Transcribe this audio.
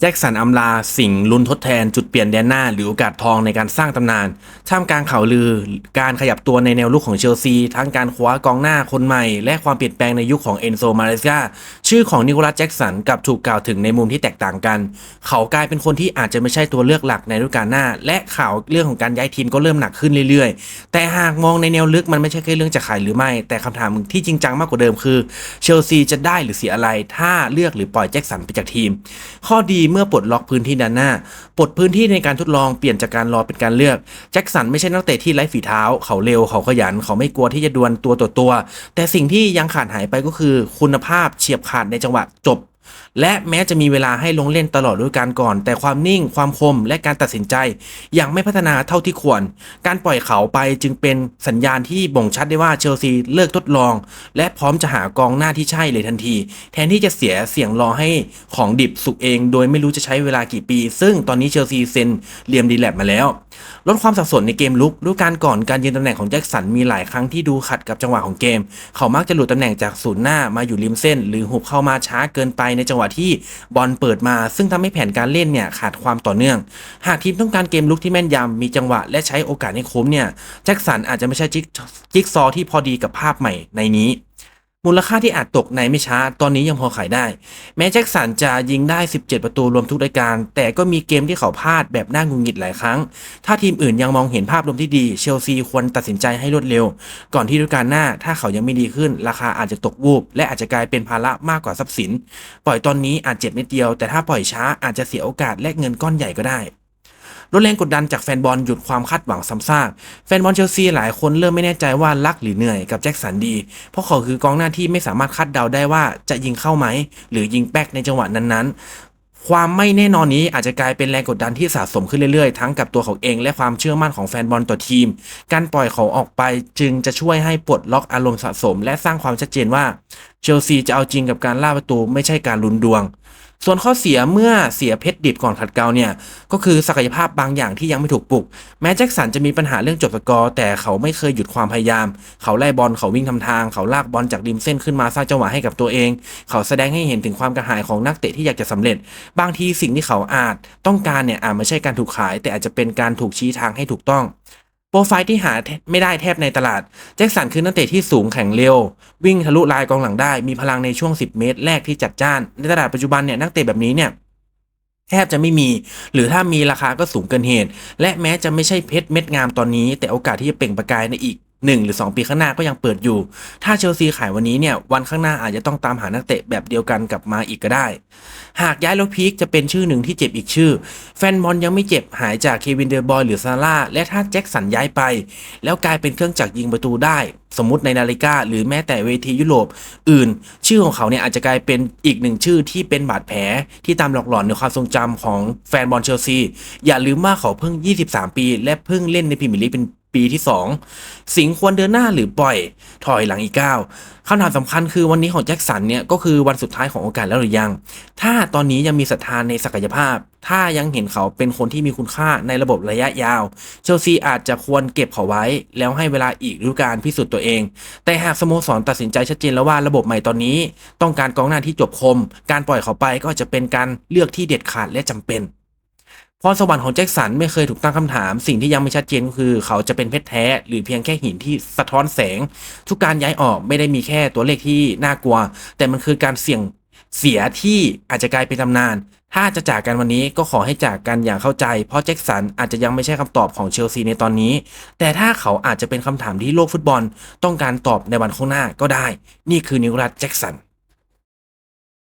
แจ็คสันอำลาสิ่งลุ้นทดแทนจุดเปลี่ยนแดนหน้า หรือโอกาสทองในการสร้างตำนาน ท่ามกลางข่าวลือ การขยับตัวในแนวลุกของเชลซี ทั้งการคว้ากองหน้าคนใหม่ และความเปลี่ยนแปลงในยุคของเอนโซมาเลสกาชื่อของนิโคลัสแจ็คสันกับถูกกล่าวถึงในมุมที่แตกต่างกัน เขากลายเป็นคนที่อาจจะไม่ใช่ตัวเลือกหลักในฤดูกาลหน้า และข่าวเรื่องของการย้ายทีมก็เริ่มหนักขึ้นเรื่อยๆ แต่หากมองในแนวลึกมันไม่ใช่แค่เรื่องจะขายหรือไม่ แต่คำถามที่จริงจังมากกว่าเดิมคือเชลซีจะได้หรือเสียอะไรถ้าเลือกหรือปล่อยแจ็คสันไปจากทีม ข้อดีเมื่อปลดล็อกพื้นที่ด้านหน้า ปลดพื้นที่ในการทดลองเปลี่ยนจากการรอเป็นการเลือก แจ็คสันไม่ใช่นักเตะที่ไร้ฝีเท้า เขาเร็ว เขาขยัน เขาไม่กลัวที่จะดวลตัวต่อตัว แต่สิ่งที่ยังขาดหายไปก็คือ คุณภาพเฉียบขาดในจังหวะจบ และแม้จะมีเวลาให้ลงเล่นตลอดฤดูกาลก่อน แต่ความนิ่งความคมและการตัดสินใจยังไม่พัฒนาเท่าที่ควร การปล่อยเขาไปจึงเป็นสัญญาณที่บ่งชัดได้ว่าเชลซีเลิกทดลอง และพร้อมจะหากองหน้าที่ใช่เลยทันที แทนที่จะเสียเสียงรอให้ของดิบสุกเอง โดยไม่รู้จะใช้เวลากี่ปี ซึ่งตอนนี้เชลซีเซ็นเลียมดีแลบมาแล้ว ลดความสับสนในเกมลุกดูการก่อนการยืนตำแหน่งของแจ็คสันมีหลายครั้งที่ดูขัดกับจังหวะของเกม เขามักจะหลุดตำแหน่งจากศูนย์หน้ามาอยู่ริมเส้น หรือหุบเข้ามาช้าเกินไปในจังหวะที่บอลเปิดมา ซึ่งทำให้แผนการเล่นเนี่ยขาดความต่อเนื่อง หากทีมต้องการเกมลุกที่แม่นยำมีจังหวะและใช้โอกาสให้คุ้มเนี่ยแจ็คสันอาจจะไม่ใช่จิ๊กซอที่พอดีกับภาพใหม่ในนี้ มูลค่าที่อาจตกในไม่ช้า ตอนนี้ยังพอขายได้ แม้แจ็คสันจะยิงได้ 17 ประตูรวมทุกรายการ แต่ก็มีเกมที่เขาพลาดแบบน่างุนงิดหลายครั้ง ถ้าทีมอื่นยังมองเห็นภาพรวมที่ดี เชลซีควรตัดสินใจให้รวดเร็ว ก่อนที่ฤดูกาลหน้า ถ้าเขายังไม่ดีขึ้น ราคาอาจจะตกวูบ และอาจจะกลายเป็นภาระมากกว่าทรัพย์สิน ปล่อยตอนนี้อาจเจ็บนิดเดียว แต่ถ้าปล่อยช้าอาจจะเสียโอกาสและเงินก้อนใหญ่ก็ได้ ลดแรงกดดันจากแฟนบอลหยุดความคาดหวังซ้ำซากแฟนบอลเชลซีหลายคนเริ่มไม่แน่ใจว่ารักหรือเหนื่อยกับแจ็คสันดี เพราะเขาคือกองหน้าที่ไม่สามารถคาดเดาได้ว่าจะยิงเข้าไหม หรือยิงแป๊กในจังหวะนั้นๆความไม่แน่นอนนี้อาจจะกลายเป็นแรงกดดันที่สะสมขึ้นเรื่อยๆ ทั้งกับตัวเขาเองและความเชื่อมั่นของแฟนบอลต่อทีม การปล่อยเขาออกไปจึงจะช่วยให้ปลดล็อกอารมณ์สะสม และสร้างความชัดเจนว่า เชลซีจะเอาจริงกับการล่าประตูไม่ใช่การลุ้นดวง ส่วนข้อเสียเมื่อเสียเพชรดิบก่อนขัดเกลาเนี่ย ก็คือศักยภาพบางอย่างที่ยังไม่ถูกปลุก แม้แจ็คสันจะมีปัญหาเรื่องจบสกอร์แต่เขาไม่เคยหยุดความพยายาม เขาไล่บอลเขาวิ่งทำทาง เขาลากบอลจากริมเส้นขึ้นมาสร้างจังหวะให้กับตัวเอง เขาแสดงให้เห็นถึงความกระหายของนักเตะที่อยากจะสำเร็จ บางทีสิ่งที่เขาอาจต้องการเนี่ยอาจไม่ใช่การถูกขาย แต่อาจจะเป็นการถูกชี้ทางให้ถูกต้อง โปรไฟล์ที่หาไม่ได้แทบในตลาด แจ็คสันคือนักเตะที่สูงแข็งเร็ว วิ่งทะลุลายกองหลังได้ มีพลังในช่วง 10 เมตร แรกที่จัดจ้าน ในตลาดปัจจุบันเนี่ยนักเตะแบบนี้เนี่ยแทบจะไม่มี หรือถ้ามีราคาก็สูงเกินเหตุ และแม้จะไม่ใช่เพชรเม็ดงามตอนนี้ แต่โอกาสที่จะเปล่งประกายในอีก 1 หรือ 2 ปีข้างหน้าก็ยังเปิดอยู่ ถ้าเชลซีขายวันนี้เนี่ยวันข้างหน้าอาจจะต้องตามหานักเตะแบบเดียวกันกลับมาอีกก็ได้ หากย้ายแล้วพีคจะเป็นชื่อหนึ่งที่เจ็บอีกชื่อ แฟนบอลยังไม่เจ็บหายจากเควินเดอร์บอยหรือซาร่าและถ้าแจ็คสันย้ายไป แล้วกลายเป็นเครื่องจักรยิงประตูได้ สมมติในนาฬิกาหรือแม้แต่เวทียุโรปอื่น ชื่อของเขาเนี่ยอาจจะกลายเป็นอีกหนึ่งชื่อที่เป็นบาดแผลที่ตามหลอกหลอนในความทรงจำของแฟนบอลเชลซีอย่าลืมว่าเขาเพิ่ง 23 ปี และเพิ่งเล่นในพรีเมียร์ลีกเป็น ปีที่ 2 สิงห์ควรเดินหน้าหรือปล่อยถอยหลังอีกก้าวคำถามสำคัญคือวันนี้ของแจ็คสันเนี่ยก็คือวันสุดท้ายของโอกาสแล้วหรือยัง ถ้าตอนนี้ยังมีศรัทธานในศักยภาพ ถ้ายังเห็นเขาเป็นคนที่มีคุณค่าในระบบระยะยาว เชลซีอาจจะควรเก็บเขาไว้ แล้วให้เวลาอีกฤดูกาลพิสูจน์ตัวเอง แต่หากสโมสรตัดสินใจชัดเจนแล้วว่าระบบใหม่ตอนนี้ ต้องการกองหน้าที่จบคม การปล่อยเขาไปก็จะเป็นการเลือกที่เด็ดขาดและจำเป็น พรสวรรค์ของแจ็คสันไม่เคยถูกตั้งคำถาม สิ่งที่ยังไม่ชัดเจนก็คือ เขาจะเป็นเพชรแท้ หรือเพียงแค่หินที่สะท้อนแสง ทุกการย้ายออกไม่ได้มีแค่ตัวเลขที่น่ากลัว แต่มันคือการเสี่ยงเสียที่อาจจะกลายเป็นตำนาน ถ้าจะจากกันวันนี้ก็ขอให้จากกันอย่างเข้าใจ เพราะแจ็คสันอาจจะยังไม่ใช่คำตอบของเชลซีในตอนนี้ แต่ถ้าเขาอาจจะเป็นคำถามที่โลกฟุตบอล ต้องการตอบในวันข้างหน้าก็ได้ นี่คือนิวรัตแจ็คสัน